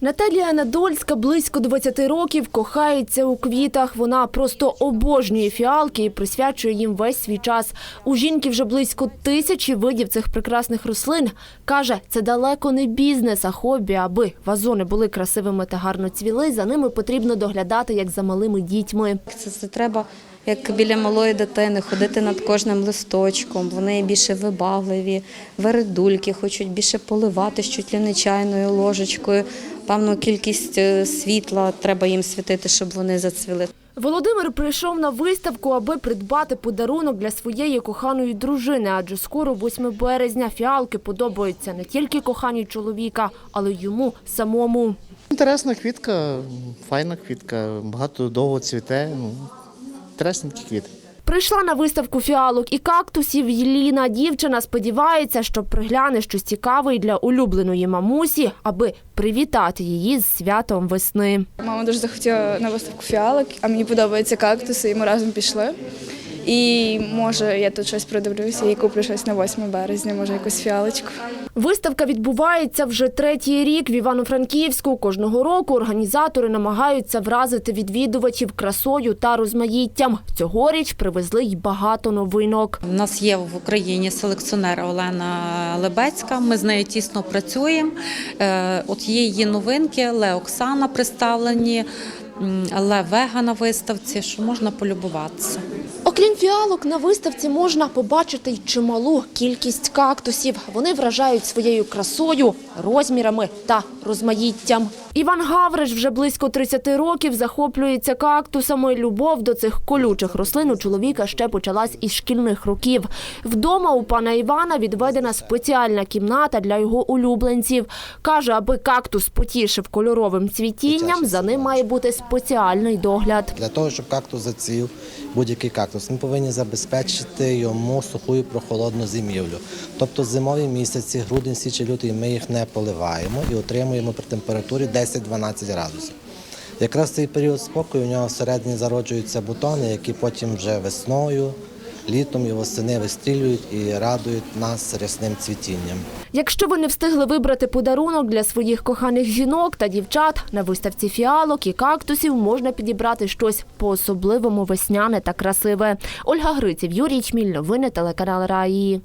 Наталія Надольська близько 20 років кохається у квітах. Вона просто обожнює фіалки і присвячує їм весь свій час. У жінки вже близько тисячі видів цих прекрасних рослин. Каже, це далеко не бізнес, а хобі. Аби вазони були красивими та гарно цвіли, за ними потрібно доглядати як за малими дітьми. Це, це треба як біля малої дитини ходити над кожним листочком. Вони більше вибагливі, вередульки, хочуть більше поливати з чуть ли не чайною ложечкою. Певну кількість е, світла треба їм світити, щоб вони зацвіли. Володимир прийшов на виставку, аби придбати подарунок для своєї коханої дружини, адже скоро 8 березня фіалки подобаються не тільки коханій чоловіка, але й йому самому. Інтересна квітка, файна квітка, багато довго цвіте. Ну, інтересні квіти. Прийшла на виставку фіалок і кактусів Єліна. Дівчина сподівається, що пригляне щось цікаве для улюбленої мамусі, аби привітати її з святом весни. Мама дуже захотіла на виставку фіалок, а мені подобаються кактуси, і ми разом пішли. І може я тут щось придивлюся і куплю щось на 8 березня, може якусь фіалочку. Виставка відбувається вже третій рік в Івано-Франківську. Кожного року організатори намагаються вразити відвідувачів красою та розмаїттям. Цьогоріч привезли й багато новинок. У нас є в Україні селекціонер Олена Лебецька. Ми з нею тісно працюємо. Е, От є її новинки, Ле Оксана представлені, м, Ле Вега на виставці, що можна полюбуватися. Окрім фіалок, на виставці можна побачити й чималу кількість кактусів. Вони вражають своєю красою, розмірами та розмаїттям. Іван Гавриш вже близько 30 років захоплюється кактусами. Любов до цих колючих рослин у чоловіка ще почалась із шкільних років. Вдома у пана Івана відведена спеціальна кімната для його улюбленців. Каже, аби кактус потішив кольоровим цвітінням, за ним має бути спеціальний догляд. Для того, щоб кактус зацвів, будь-який кактус, ми повинні забезпечити йому суху прохолодну зимівлю. Тобто зимові місяці, грудень, січень, лютий, ми їх не поливаємо і отримуємо при температурі 10-12 градусів. Якраз цей період спокою у нього всередині зароджуються бутони, які потім вже весною, літом і восени вистрілюють і радують нас рясним цвітінням. Якщо ви не встигли вибрати подарунок для своїх коханих жінок та дівчат, на виставці фіалок і кактусів можна підібрати щось по-особливому весняне та красиве. Ольга Гриців, Юрій Чміль, новини телеканал Раї.